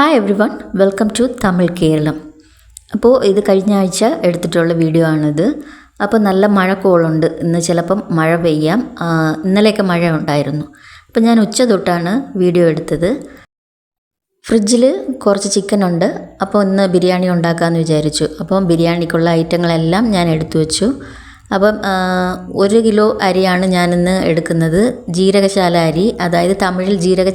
Hi everyone welcome to Tamil Keralam അപ്പോൾ ഇത് കഴിഞ്ഞ ആഴ്ച എടുത്തിട്ടുള്ള വീഡിയോ ആണിത്. അപ്പോൾ നല്ല മഴ കോളുണ്ട് ഇന്ന് ചിലപ്പം മഴ പെയ്യാം. ഇന്നലെയൊക്കെ മഴ ഉണ്ടായിരുന്നു. അപ്പോൾ ഞാൻ ഉച്ച തൊട്ടാണ് വീഡിയോ എടുത്തത്. ഫ്രിഡ്ജിൽ കുറച്ച് ചിക്കൻ ഉണ്ട്. അപ്പോൾ ഇന്ന് ബിരിയാണി ഉണ്ടാക്കാമെന്ന് വിചാരിച്ചു. അപ്പം ബിരിയാണിക്കുള്ള ഐറ്റങ്ങളെല്ലാം ഞാൻ എടുത്തു വെച്ചു. അപ്പം ഒരു കിലോ അരിയാണ് ഞാനിന്ന് എടുക്കുന്നത്. ജീരകശാല അരി അതായത് തമിഴിൽ ജീരക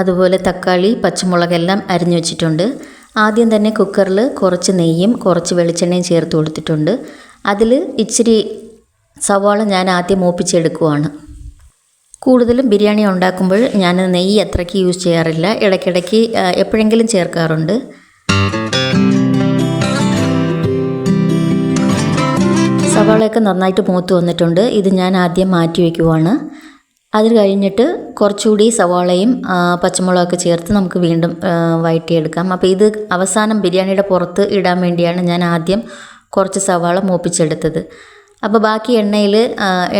അതുപോലെ തക്കാളി പച്ചമുളക് എല്ലാം അരിഞ്ഞു വെച്ചിട്ടുണ്ട്. ആദ്യം തന്നെ കുക്കറിൽ കുറച്ച് നെയ്യും കുറച്ച് വെളിച്ചെണ്ണയും ചേർത്ത് കൊടുത്തിട്ടുണ്ട്. അതിൽ ഇച്ചിരി സവാള ഞാൻ ആദ്യം മൂപ്പിച്ചെടുക്കുവാണ്. കൂടുതലും ബിരിയാണി ഉണ്ടാക്കുമ്പോൾ ഞാൻ നെയ്യ് അത്രയ്ക്ക് യൂസ് ചെയ്യാറില്ല. ഇടയ്ക്കിടയ്ക്ക് എപ്പോഴെങ്കിലും ചേർക്കാറുണ്ട്. സവാളയൊക്കെ നന്നായിട്ട് മൂത്ത് വന്നിട്ടുണ്ട്. ഇത് ഞാൻ ആദ്യം മാറ്റി വയ്ക്കുവാണ്. അത് കഴിഞ്ഞിട്ട് കുറച്ചുകൂടി സവാളയും പച്ചമുളകൊക്കെ ചേർത്ത് നമുക്ക് വീണ്ടും വഴറ്റിയെടുക്കാം അപ്പോൾ ഇത് അവസാനം ബിരിയാണിയുടെ പുറത്ത് ഇടാൻ വേണ്ടിയാണ് ഞാൻ ആദ്യം കുറച്ച് സവാള മൂപ്പിച്ചെടുത്തത്. അപ്പോൾ ബാക്കി എണ്ണയിൽ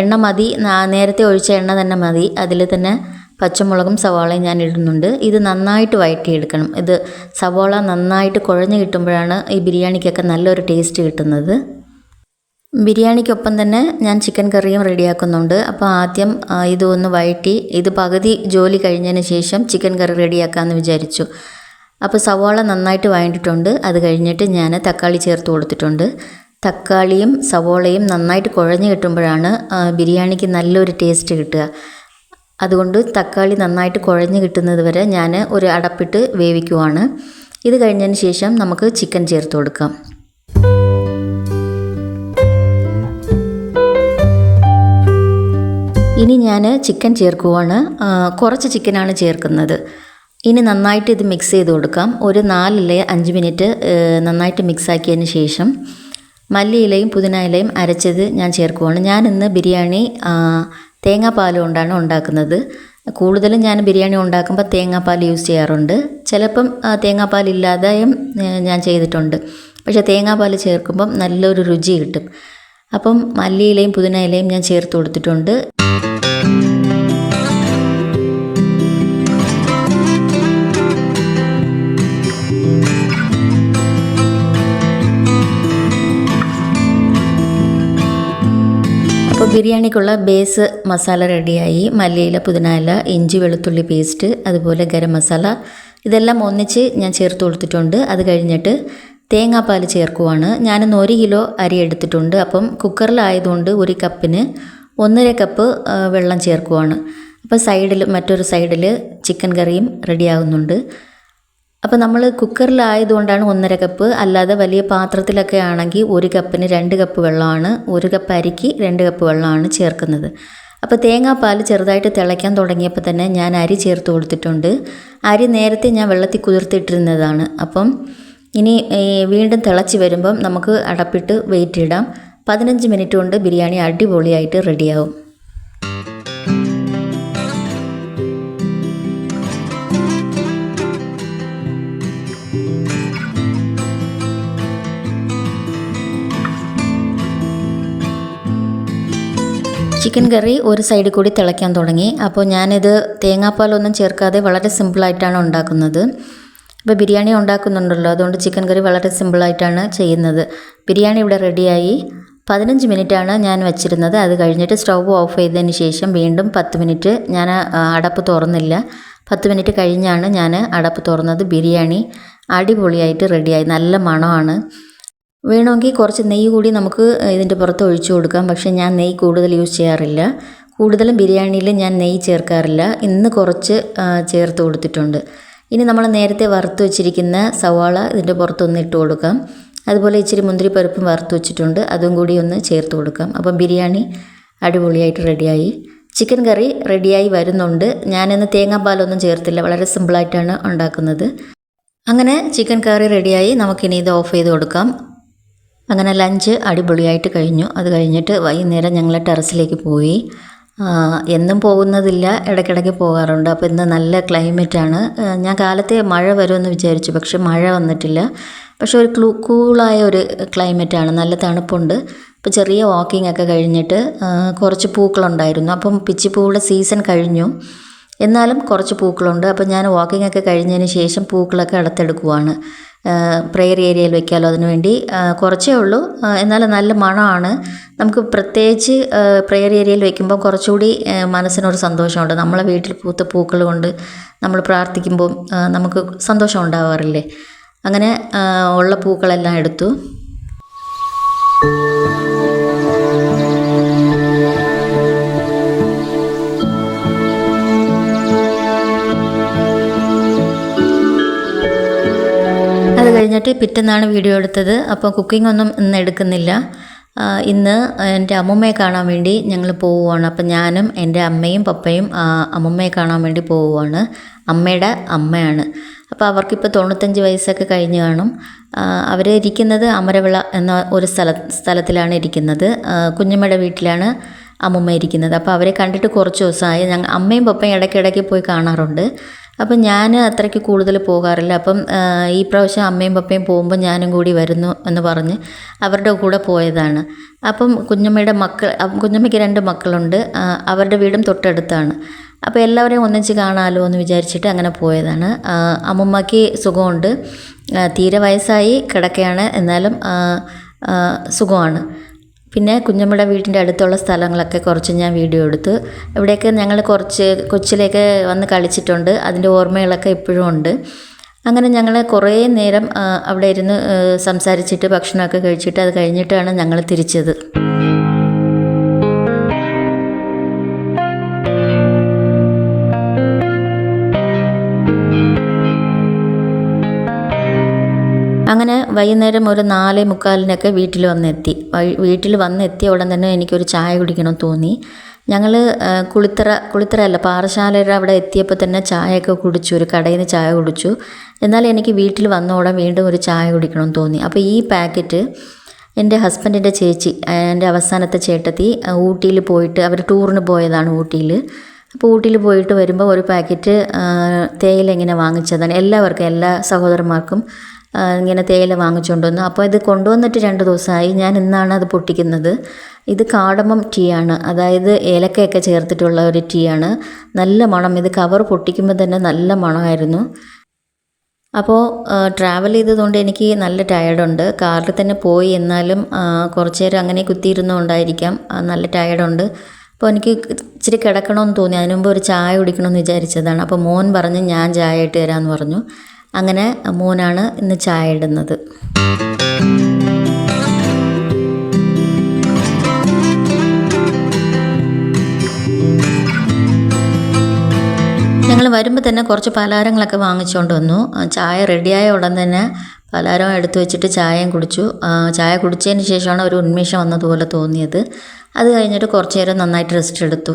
എണ്ണ മതി നേരത്തെ ഒഴിച്ച എണ്ണ തന്നെ മതി. അതിൽ തന്നെ പച്ചമുളകും സവാളയും ഞാൻ ഇടുന്നുണ്ട്. ഇത് നന്നായിട്ട് വഴറ്റിയെടുക്കണം ഇത് സവാള നന്നായിട്ട് കുഴഞ്ഞ് കിട്ടുമ്പോഴാണ് ഈ ബിരിയാണിക്കൊക്കെ നല്ലൊരു ടേസ്റ്റ് കിട്ടുന്നത്. ബിരിയാണിക്കൊപ്പം തന്നെ ഞാൻ ചിക്കൻ കറിയും റെഡിയാക്കുന്നുണ്ട്. അപ്പോൾ ആദ്യം ഇതൊന്ന് വഴറ്റി ഇത് പകുതി ജോലി കഴിഞ്ഞതിന് ശേഷം ചിക്കൻ കറി റെഡിയാക്കാമെന്ന് വിചാരിച്ചു. അപ്പോൾ സവാള നന്നായിട്ട് വഴണ്ടിട്ടുണ്ട് അത് കഴിഞ്ഞിട്ട് ഞാൻ തക്കാളി ചേർത്ത് കൊടുത്തിട്ടുണ്ട്. തക്കാളിയും സവോളയും നന്നായിട്ട് കുഴഞ്ഞു കിട്ടുമ്പോഴാണ് ബിരിയാണിക്ക് നല്ലൊരു ടേസ്റ്റ് കിട്ടുക. അതുകൊണ്ട് തക്കാളി നന്നായിട്ട് കുഴഞ്ഞു കിട്ടുന്നത് വരെ ഞാൻ ഒരു അടപ്പിട്ട് വേവിക്കുവാണ്. ഇത് കഴിഞ്ഞതിന് ശേഷം നമുക്ക് ചിക്കൻ ചേർത്ത് കൊടുക്കാം. ഇനി ഞാൻ ചിക്കൻ ചേർക്കുവാണ്. കുറച്ച് ചിക്കനാണ് ചേർക്കുന്നത്. ഇനി നന്നായിട്ട് ഇത് മിക്സ് ചെയ്ത് കൊടുക്കാം. ഒരു നാലിലെ അഞ്ച് മിനിറ്റ് നന്നായിട്ട് മിക്സ് ആക്കിയതിന് ശേഷം മല്ലിയിലയും പുതിന ഇലയും അരച്ചത് ഞാൻ ചേർക്കുവാണ്. ഞാൻ ഇന്ന് ബിരിയാണി തേങ്ങാപ്പാൽ കൊണ്ടാണ് ഉണ്ടാക്കുന്നത്. കൂടുതലും ഞാൻ ബിരിയാണി ഉണ്ടാക്കുമ്പോൾ തേങ്ങാപ്പാൽ യൂസ് ചെയ്യാറുണ്ട്. ചിലപ്പം തേങ്ങാപ്പാൽ ഇല്ലാതെയും ഞാൻ ചെയ്തിട്ടുണ്ട്. പക്ഷേ തേങ്ങാപ്പാൽ ചേർക്കുമ്പം നല്ലൊരു രുചി കിട്ടും. അപ്പം മല്ലിയിലയും പുതിന ഇലയും ഞാൻ ചേർത്ത് കൊടുത്തിട്ടുണ്ട്. ബിരിയാണിക്കുള്ള ബേസ് മസാല റെഡിയായി. മല്ലിയില പുതിനയില ഇഞ്ചി വെളുത്തുള്ളി പേസ്റ്റ് അതുപോലെ ഗരം മസാല. ഇതെല്ലാം ഒന്നിച്ച് ഞാൻ ചേർത്ത് കൊടുത്തിട്ടുണ്ട്. അത് കഴിഞ്ഞിട്ട് തേങ്ങാപ്പാൽ ചേർക്കുവാണ്. ഞാനിന്ന് ഒരു കിലോ അരി എടുത്തിട്ടുണ്ട്. അപ്പം കുക്കറിലായതുകൊണ്ട് ഒരു കപ്പിന് ഒന്നര കപ്പ് വെള്ളം ചേർക്കുവാണ്. അപ്പോൾ സൈഡിൽ മറ്റൊരു സൈഡിൽ ചിക്കൻ കറിയും റെഡിയാകുന്നുണ്ട് അപ്പോൾ നമ്മൾ കുക്കറിലായതുകൊണ്ടാണ് ഒന്നര കപ്പ്. അല്ലാതെ വലിയ പാത്രത്തിലൊക്കെ ആണെങ്കിൽ ഒരു കപ്പിന് രണ്ട് കപ്പ് വെള്ളമാണ്. ഒരു കപ്പ് അരിക്ക് രണ്ട് കപ്പ് വെള്ളമാണ് ചേർക്കുന്നത്. അപ്പോൾ തേങ്ങാപ്പാൽ ചെറുതായിട്ട് തിളയ്ക്കാൻ തുടങ്ങിയപ്പോൾ തന്നെ ഞാൻ അരി ചേർത്ത് കൊടുത്തിട്ടുണ്ട്. അരി നേരത്തെ ഞാൻ വെള്ളത്തിൽ കുതിർത്തിട്ടിരുന്നതാണ്. അപ്പം ഇനി വീണ്ടും തിളച്ച് വരുമ്പം നമുക്ക് അടപ്പിട്ട് വെയിറ്റ് ഇടാം പതിനഞ്ച് മിനിറ്റ് കൊണ്ട് ബിരിയാണി അടിപൊളിയായിട്ട് റെഡിയാവും. ചിക്കൻ കറി ഒരു സൈഡിൽ കൂടി തിളയ്ക്കാൻ തുടങ്ങി. അപ്പോൾ ഞാനിത് തേങ്ങാപ്പാലൊന്നും ചേർക്കാതെ വളരെ സിമ്പിളായിട്ടാണ് ഉണ്ടാക്കുന്നത്. ഇപ്പോൾ ബിരിയാണി ഉണ്ടാക്കുന്നുണ്ടല്ലോ അതുകൊണ്ട് ചിക്കൻ കറി വളരെ സിമ്പിളായിട്ടാണ് ചെയ്യുന്നത്. ബിരിയാണി ഇവിടെ റെഡിയായി പതിനഞ്ച് മിനിറ്റാണ് ഞാൻ വെച്ചിരുന്നത്. അത് കഴിഞ്ഞിട്ട് സ്റ്റൗ ഓഫ് ചെയ്തതിന് ശേഷം വീണ്ടും പത്ത് മിനിറ്റ് ഞാൻ അടപ്പ് തുറന്നില്ല. പത്ത് മിനിറ്റ് കഴിഞ്ഞാണ് ഞാൻ അടപ്പ് തുറന്നത്. ബിരിയാണി അടിപൊളിയായിട്ട് റെഡിയായി നല്ല മണമാണ്. വേണമെങ്കിൽ കുറച്ച് നെയ്യ് കൂടി നമുക്ക് ഇതിന്റെ പുറത്ത് ഒഴിച്ചു കൊടുക്കാം. പക്ഷേ ഞാൻ നെയ്യ് കൂടുതൽ യൂസ് ചെയ്യാറില്ല. കൂടുതലും ബിരിയാണിയിൽ ഞാൻ നെയ്യ് ചേർക്കാറില്ല. ഇന്ന് കുറച്ച് ചേർത്ത് കൊടുത്തിട്ടുണ്ട്. ഇനി നമ്മൾ നേരത്തെ വറുത്ത് വെച്ചിരിക്കുന്ന സവാള ഇതിന്റെ പുറത്തൊന്ന് ഇട്ട് കൊടുക്കാം. അതുപോലെ ഇച്ചിരി മുന്തിരിപ്പരിപ്പും വറുത്ത് വെച്ചിട്ടുണ്ട്. അതും കൂടി ഒന്ന് ചേർത്ത് കൊടുക്കാം. അപ്പം ബിരിയാണി അടിപൊളിയായിട്ട് റെഡിയായി. ചിക്കൻ കറി റെഡിയായി വരുന്നുണ്ട്. ഞാനിന്ന് തേങ്ങാപ്പാലൊന്നും ചേർത്തില്ല. വളരെ സിമ്പിളായിട്ടാണ് ഉണ്ടാക്കുന്നത്. അങ്ങനെ ചിക്കൻ കറി റെഡിയായി. നമുക്കിനി ഇത് ഓഫ് ചെയ്ത് കൊടുക്കാം. അങ്ങനെ ലഞ്ച് അടിപൊളിയായിട്ട് കഴിഞ്ഞു. അത് കഴിഞ്ഞിട്ട് വൈകുന്നേരം ഞങ്ങൾ ടെറസിലേക്ക് പോയി. എന്നും പോകുന്നതില്ല ഇടയ്ക്കിടയ്ക്ക് പോകാറുണ്ട്. അപ്പോൾ ഇന്ന് നല്ല ക്ലൈമറ്റാണ്. ഞാൻ കാലത്തെ മഴ വരുമെന്ന് വിചാരിച്ചു പക്ഷെ മഴ വന്നിട്ടില്ല. പക്ഷെ ഒരു ക്ലൂ കൂളായ ഒരു ക്ലൈമറ്റാണ്. നല്ല തണുപ്പുണ്ട്. ഇപ്പോൾ ചെറിയ വാക്കിംഗ് ഒക്കെ കഴിഞ്ഞിട്ട് കുറച്ച് പൂക്കളുണ്ടായിരുന്നു. അപ്പം പിച്ചിപ്പൂവുടെ സീസൺ കഴിഞ്ഞു. എന്നാലും കുറച്ച് പൂക്കളുണ്ട്. അപ്പോൾ ഞാൻ വാക്കിംഗ് ഒക്കെ കഴിഞ്ഞതിന് ശേഷം പൂക്കളൊക്കെ അടുത്തെടുക്കുവാണ്. പ്രെയർ ഏരിയയിൽ വെക്കാമല്ലോ അതിന് വേണ്ടി. കുറച്ചേ ഉള്ളൂ. എന്നാൽ നല്ല മണമാണ്. നമുക്ക് പ്രത്യേകിച്ച് പ്രെയർ ഏരിയയിൽ വെക്കുമ്പോൾ കുറച്ചുകൂടി മനസ്സിനൊരു സന്തോഷമുണ്ട്. നമ്മളെ വീട്ടിൽ പൂത്ത പൂക്കൾ കൊണ്ട് നമ്മൾ പ്രാർത്ഥിക്കുമ്പോൾ നമുക്ക് സന്തോഷം ഉണ്ടാവാറില്ലേ? അങ്ങനെ ഉള്ള പൂക്കളെല്ലാം എടുത്തു. അത് പിറ്റെന്നാണ് വീഡിയോ എടുത്തത് അപ്പോൾ കുക്കിംഗ് ഒന്നും ഇന്ന് എടുക്കുന്നില്ല. ഇന്ന് എന്റെ അമ്മുമ്മയെ കാണാൻ വേണ്ടി ഞങ്ങൾ പോവുകയാണ്. അപ്പം ഞാനും എന്റെ അമ്മയും പപ്പയും അമ്മമ്മയെ കാണാൻ വേണ്ടി പോവുകയാണ്. അമ്മയുടെ അമ്മയാണ്. അപ്പോൾ അവർക്കിപ്പോൾ തൊണ്ണൂത്തഞ്ച് വയസ്സൊക്കെ കഴിഞ്ഞ് കാണും. അവർ ഇരിക്കുന്നത് അമരവിള എന്ന ഒരു സ്ഥല സ്ഥലത്തിലാണ് ഇരിക്കുന്നത്. കുഞ്ഞമ്മയുടെ വീട്ടിലാണ് അമ്മുമ്മ ഇരിക്കുന്നത്. അപ്പോൾ അവരെ കണ്ടിട്ട് കുറച്ച് ദിവസമായി ഞങ്ങൾ അമ്മയും പപ്പയും ഇടയ്ക്കിടയ്ക്ക് പോയി കാണാറുണ്ട്. അപ്പം ഞാൻ അത്രയ്ക്ക് കൂടുതൽ പോകാറില്ല. അപ്പം ഈ പ്രാവശ്യം അമ്മയും പപ്പയും പോകുമ്പോൾ ഞാനും കൂടി വരുന്നു എന്ന് പറഞ്ഞ് അവരുടെ കൂടെ പോയതാണ്. അപ്പം കുഞ്ഞമ്മയുടെ മക്കൾ കുഞ്ഞമ്മയ്ക്ക് രണ്ട് മക്കളുണ്ട്. അവരുടെ വീടും തൊട്ടടുത്താണ്. അപ്പോൾ എല്ലാവരെയും ഒന്നിച്ച് കാണാമല്ലോ എന്ന് വിചാരിച്ചിട്ട് അങ്ങനെ പോയതാണ്. അമ്മമ്മയ്ക്ക് സുഖമുണ്ട്. തീരെ വയസ്സായി കിടക്കയാണ്. എന്നാലും സുഖമാണ്. പിന്നെ കുഞ്ഞമ്മയുടെ വീടിന്റെ അടുത്തുള്ള സ്ഥലങ്ങളൊക്കെ കുറച്ച് ഞാൻ വീഡിയോ എടുത്ത്. ഇവിടെയൊക്കെ ഞങ്ങൾ കുറച്ച് കൊച്ചിലേക്ക് വന്ന് കളിച്ചിട്ടുണ്ട്. അതിന്റെ ഓർമ്മകളൊക്കെ ഇപ്പോഴും ഉണ്ട്. അങ്ങനെ ഞങ്ങൾ കുറേ നേരം അവിടെ ഇരുന്ന് സംസാരിച്ചിട്ട് ഭക്ഷണമൊക്കെ കഴിച്ചിട്ട് അത് കഴിഞ്ഞിട്ടാണ് ഞങ്ങൾ തിരിച്ചത്. അങ്ങനെ വൈകുന്നേരം ഒരു നാലേ മുക്കാലിനൊക്കെ വീട്ടിൽ വന്നെത്തി. വീട്ടിൽ വന്നെത്തിയ ഉടൻ തന്നെ എനിക്കൊരു ചായ കുടിക്കണം തോന്നി. ഞങ്ങൾ കുളിത്തറ കുളിത്തറ അല്ല പാറശാലയുടെ അവിടെ എത്തിയപ്പോൾ തന്നെ ചായയൊക്കെ കുടിച്ചു ഒരു കടയിൽ നിന്ന് ചായ കുടിച്ചു. എന്നാൽ എനിക്ക് വീട്ടിൽ വന്ന ഉടൻ വീണ്ടും ഒരു ചായ കുടിക്കണം തോന്നി. അപ്പോൾ ഈ പാക്കറ്റ് എന്റെ ഹസ്ബൻഡിന്റെ ചേച്ചി എന്റെ അവസാനത്തെ ചേട്ടത്തി ഊട്ടിയിൽ പോയിട്ട് അവർ ടൂറിന് പോയതാണ് ഊട്ടിയിൽ. അപ്പോൾ ഊട്ടിയിൽ പോയിട്ട് വരുമ്പോൾ ഒരു പാക്കറ്റ് തേയില ഇങ്ങനെ വാങ്ങിച്ചതാണ്. എല്ലാവർക്കും എല്ലാ സഹോദരന്മാർക്കും ഇങ്ങനെ തേയില വാങ്ങിച്ചുകൊണ്ട് വന്നു അപ്പോൾ ഇത് കൊണ്ടുവന്നിട്ട് രണ്ട് ദിവസമായി ഞാൻ ഇന്നാണ് അത് പൊട്ടിക്കുന്നത്. ഇത് കാടമം ടീ ആണ്. അതായത് ഏലക്കയൊക്കെ ചേർത്തിട്ടുള്ള ഒരു ടീ ആണ്. നല്ല മണം. ഇത് കവർ പൊട്ടിക്കുമ്പോൾ തന്നെ നല്ല മണമായിരുന്നു. അപ്പോൾ ട്രാവൽ ചെയ്തതുകൊണ്ട് എനിക്ക് നല്ല ടയർഡുണ്ട് കാറിൽ തന്നെ പോയി എന്നാലും കുറച്ച് നേരം അങ്ങനെ കുത്തിയിരുന്നുകൊണ്ടായിരിക്കാം നല്ല ടയർഡുണ്ട് അപ്പോൾ എനിക്ക് ഇച്ചിരി കിടക്കണമെന്ന് തോന്നി. അതിനുമുമ്പ് ഒരു ചായ കുടിക്കണമെന്ന് വിചാരിച്ചതാണ്. അപ്പോൾ മോൻ പറഞ്ഞ് ഞാൻ ചായ ഇട്ട് തരാമെന്ന് പറഞ്ഞു. അങ്ങനെ മോനാണ് ഇന്ന് ചായ ഇടുന്നത് ഞങ്ങൾ വരുമ്പോൾ തന്നെ കുറച്ച് പലഹാരങ്ങളൊക്കെ വാങ്ങിച്ചുകൊണ്ട് വന്നു. ചായ റെഡിയായ ഉടൻ തന്നെ പലഹാരം എടുത്തു വെച്ചിട്ട് ചായയും കുടിച്ചു. ചായ കുടിച്ചതിന് ശേഷമാണ് ഒരു ഉന്മേഷം വന്നതുപോലെ തോന്നിയത്. അത് കഴിഞ്ഞിട്ട് കുറച്ച് നേരം നന്നായിട്ട് റെസ്റ്റ് എടുത്തു.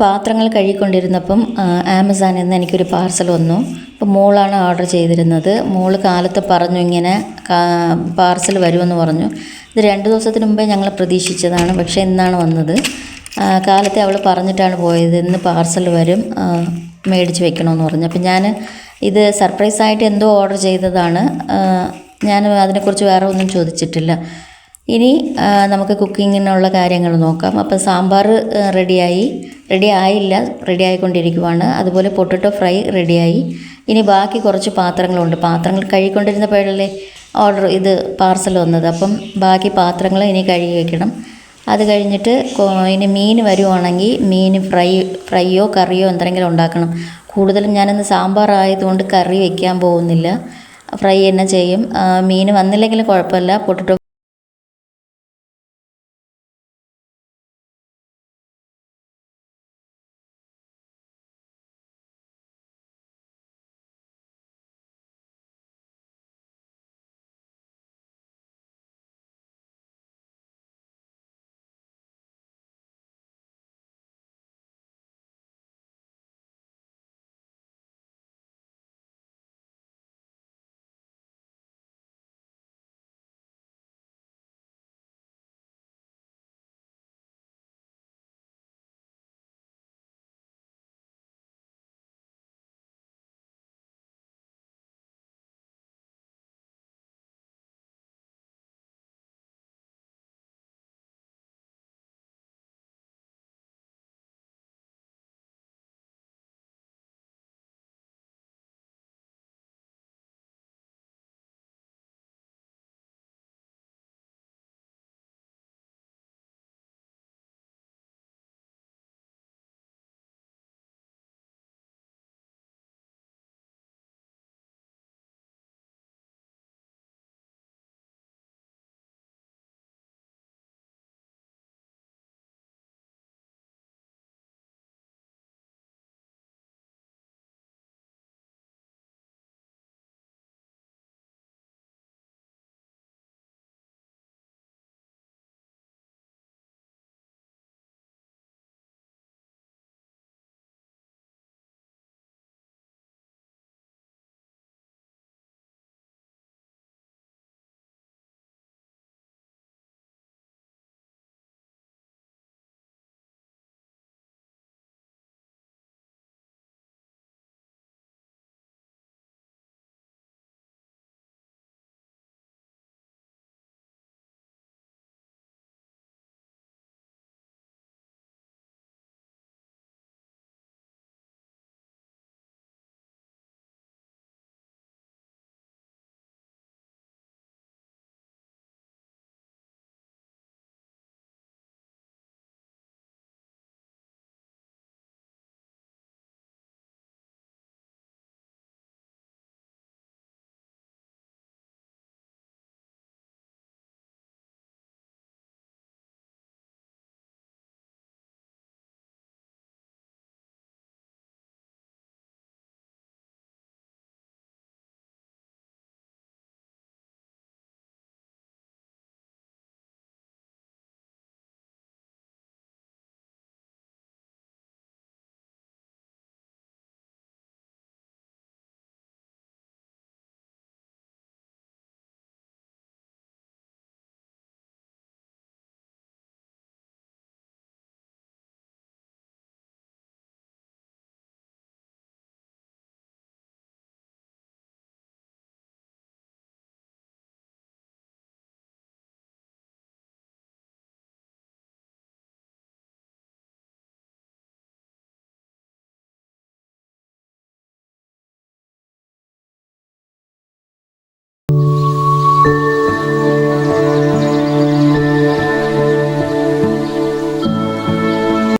പാത്രങ്ങൾ കഴുകിക്കൊണ്ടിരുന്നപ്പം ആമസോണിൽ നിന്ന് എനിക്കൊരു പാർസൽ വന്നു. അപ്പോൾ മോളാണ് ഓർഡർ ചെയ്തിരുന്നത്. മോൾ കാലത്ത് പറഞ്ഞു ഇങ്ങനെ പാർസൽ വരുമെന്ന് പറഞ്ഞു. ഇത് രണ്ട് ദിവസത്തിന് മുമ്പേ ഞങ്ങൾ പ്രതീക്ഷിച്ചതാണ്. പക്ഷേ ഇന്നാണ് വന്നത്. കാലത്തെ അവൾ പറഞ്ഞിട്ടാണ് പോയത്. ഇന്ന് പാർസൽ വരും മേടിച്ച് വെക്കണമെന്ന് പറഞ്ഞു. അപ്പം ഞാൻ ഇത് സർപ്രൈസായിട്ട് എന്തോ ഓർഡർ ചെയ്തതാണ്. ഞാൻ അതിനെക്കുറിച്ച് വേറെ ഒന്നും ചോദിച്ചിട്ടില്ല. ഇനി നമുക്ക് കുക്കിങ്ങിനുള്ള കാര്യങ്ങൾ നോക്കാം. അപ്പോൾ സാമ്പാർ റെഡിയായി. റെഡി ആയില്ല റെഡി ആയിക്കൊണ്ടിരിക്കുവാണ്. അതുപോലെ പൊട്ടറ്റോ ഫ്രൈ റെഡിയായി. ഇനി ബാക്കി കുറച്ച് പാത്രങ്ങളുണ്ട്. പാത്രങ്ങൾ കഴുകിക്കൊണ്ടിരുന്നപ്പോഴല്ലേ ഓർഡർ ഇത് പാർസൽ വന്നത്. അപ്പം ബാക്കി പാത്രങ്ങൾ ഇനി കഴുകി വെക്കണം. അത് കഴിഞ്ഞിട്ട് ഇനി മീൻ വരുവാണെങ്കിൽ മീൻ ഫ്രൈ ഫ്രൈയോ കറിയോ എന്തെങ്കിലും ഉണ്ടാക്കണം. കൂടുതലും ഞാനിന്ന് സാമ്പാർ ആയതുകൊണ്ട് കറി വയ്ക്കാൻ പോകുന്നില്ല. ഫ്രൈ തന്നെ ചെയ്യും. മീൻ വന്നില്ലെങ്കിലും കുഴപ്പമില്ല. പൊട്ടറ്റോ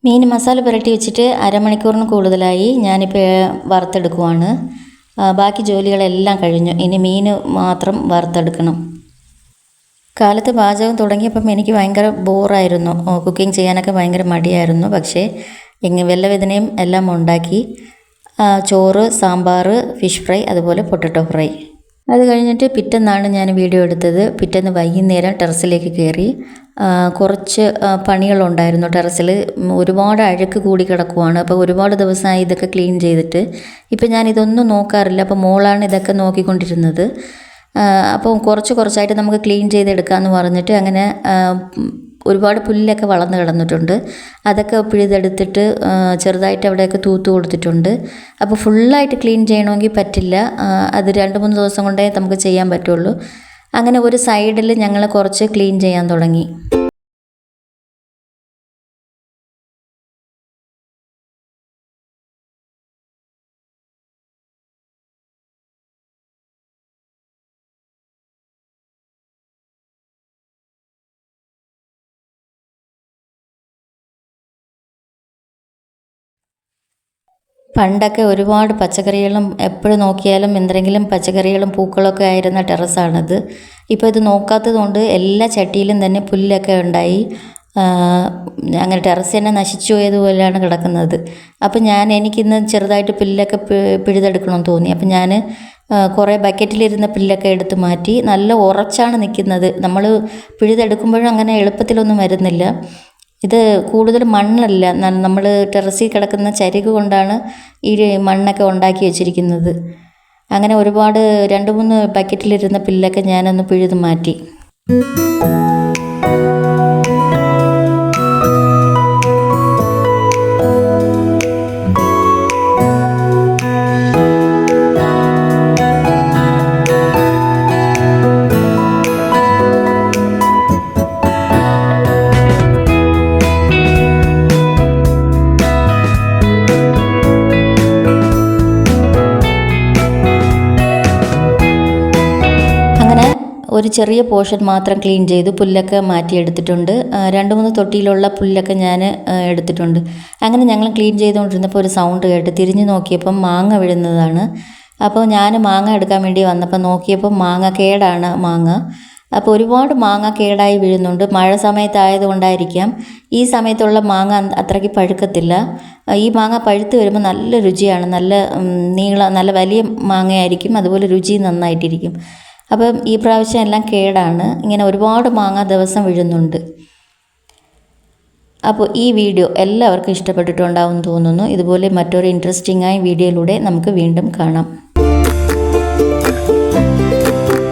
മീൻ മസാല പുരട്ടി വെച്ചിട്ട് അരമണിക്കൂറിന് കൂടുതലായി ഞാനിപ്പോൾ വറുത്തെടുക്കുവാണ്. ബാക്കി ജോലികളെല്ലാം കഴിഞ്ഞു. ഇനി മീൻ മാത്രം വറുത്തെടുക്കണം. കാലത്ത് പാചകം തുടങ്ങിയപ്പം എനിക്ക് ഭയങ്കര ബോറായിരുന്നു. കുക്കിംഗ് ചെയ്യാനൊക്കെ ഭയങ്കര മടിയായിരുന്നു. പക്ഷേ ഇങ്ങനെ വെല്ലവേദനയും എല്ലാം ഉണ്ടാക്കി. ചോറ് സാമ്പാർ ഫിഷ് ഫ്രൈ അതുപോലെ പൊട്ടറ്റോ ഫ്രൈ. അത് കഴിഞ്ഞിട്ട് പിറ്റേന്നാണ് ഞാൻ വീഡിയോ എടുത്തത്. പിറ്റേന്ന് വൈകുന്നേരം ടെറസിലേക്ക് കയറി. കുറച്ച് പണികളുണ്ടായിരുന്നു ടെറസിൽ ഒരുപാട് അഴുക്ക് കൂടി കിടക്കുവാണ്. അപ്പോൾ ഒരുപാട് ദിവസമായി ഇതൊക്കെ ക്ലീൻ ചെയ്തിട്ട്. ഇപ്പം ഞാൻ ഇതൊന്നും നോക്കാറില്ല. അപ്പോൾ മോളാണ് ഇതൊക്കെ നോക്കിക്കൊണ്ടിരുന്നത്. അപ്പോൾ കുറച്ച് കുറച്ചായിട്ട് നമുക്ക് ക്ലീൻ ചെയ്തെടുക്കാമെന്ന് പറഞ്ഞിട്ട് അങ്ങനെ ഒരുപാട് പുല്ലൊക്കെ വളർന്ന് കിടന്നിട്ടുണ്ട്. അതൊക്കെ പിഴുതെടുത്തിട്ട് ചെറുതായിട്ട് അവിടെയൊക്കെ തൂത്ത് കൊടുത്തിട്ടുണ്ട്. അപ്പോൾ ഫുള്ളായിട്ട് ക്ലീൻ ചെയ്യണമെങ്കിൽ പറ്റില്ല. അത് രണ്ട് മൂന്ന് ദിവസം കൊണ്ടേ നമുക്ക് ചെയ്യാൻ പറ്റുള്ളൂ. അങ്ങനെ ഒരു സൈഡിൽ ഞങ്ങൾ കുറച്ച് ക്ലീൻ ചെയ്യാൻ തുടങ്ങി. പണ്ടൊക്കെ ഒരുപാട് പച്ചക്കറികളും എപ്പോഴും നോക്കിയാലും എന്തെങ്കിലും പച്ചക്കറികളും പൂക്കളൊക്കെ ആയിരുന്ന ടെറസാണിത്. ഇപ്പോൾ ഇത് നോക്കാത്തത് കൊണ്ട് എല്ലാ ചട്ടിയിലും തന്നെ പുല്ലൊക്കെ ഉണ്ടായി. അങ്ങനെ ടെറസ് തന്നെ നശിച്ചു പോയതുപോലെയാണ് കിടക്കുന്നത്. അപ്പം ഞാൻ എനിക്കിന്ന് ചെറുതായിട്ട് പുല്ലൊക്കെ പിഴുതെടുക്കണമെന്ന് തോന്നി. അപ്പം ഞാൻ കുറേ ബക്കറ്റിലിരുന്ന പുല്ലൊക്കെ എടുത്ത് മാറ്റി. നല്ല ഉറച്ചാണ് നിൽക്കുന്നത്. നമ്മൾ പിഴുതെടുക്കുമ്പോഴും അങ്ങനെ എളുപ്പത്തിലൊന്നും വരുന്നില്ല. ഇത് കൂടുതൽ മണ്ണല്ല. നമ്മൾ ടെറസിൽ കിടക്കുന്ന ചരിക് കൊണ്ടാണ് ഈ മണ്ണൊക്കെ ഉണ്ടാക്കി വെച്ചിരിക്കുന്നത്. അങ്ങനെ ഒരുപാട് രണ്ട് മൂന്ന് ബക്കറ്റിലിരുന്ന പുല്ലൊക്കെ ഞാനൊന്ന് പിഴുത് മാറ്റി. ഒരു ചെറിയ പോർഷൻ മാത്രം ക്ലീൻ ചെയ്തു പുല്ലൊക്കെ മാറ്റിയെടുത്തിട്ടുണ്ട്. രണ്ട് മൂന്ന് തൊട്ടിയിലുള്ള പുല്ലൊക്കെ ഞാൻ എടുത്തിട്ടുണ്ട്. അങ്ങനെ ഞങ്ങൾ ക്ലീൻ ചെയ്തുകൊണ്ടിരുന്നപ്പോൾ ഒരു സൗണ്ട് കേട്ട് തിരിഞ്ഞു നോക്കിയപ്പം മാങ്ങ വീഴുന്നതാണ്. അപ്പോൾ ഞാൻ മാങ്ങ എടുക്കാൻ വേണ്ടി വന്നപ്പോൾ നോക്കിയപ്പോൾ മാങ്ങ കേടാണ് മാങ്ങ. അപ്പോൾ ഒരുപാട് മാങ്ങ കേടായി വീഴുന്നുണ്ട്. മഴ സമയത്തായതുകൊണ്ടായിരിക്കാം. ഈ സമയത്തുള്ള മാങ്ങ അത്രയ്ക്ക് പഴുക്കത്തില്ല. ഈ മാങ്ങ പഴുത്ത് വരുമ്പോൾ നല്ല രുചിയാണ്. നല്ല നീള നല്ല വലിയ മാങ്ങയായിരിക്കും. അതുപോലെ രുചി നന്നായിട്ടിരിക്കും. അപ്പം ഈ പ്രാവശ്യം എല്ലാം കേടാണ്. ഇങ്ങനെ ഒരുപാട് മാങ്ങ ദിവസം വീഴുന്നുണ്ട്. അപ്പോൾ ഈ വീഡിയോ എല്ലാവർക്കും ഇഷ്ടപ്പെട്ടിട്ടുണ്ടാവും തോന്നുന്നു. ഇതുപോലെ മറ്റൊരു ഇൻട്രസ്റ്റിംഗ് ആയ വീഡിയോയിലൂടെ നമുക്ക് വീണ്ടും കാണാം.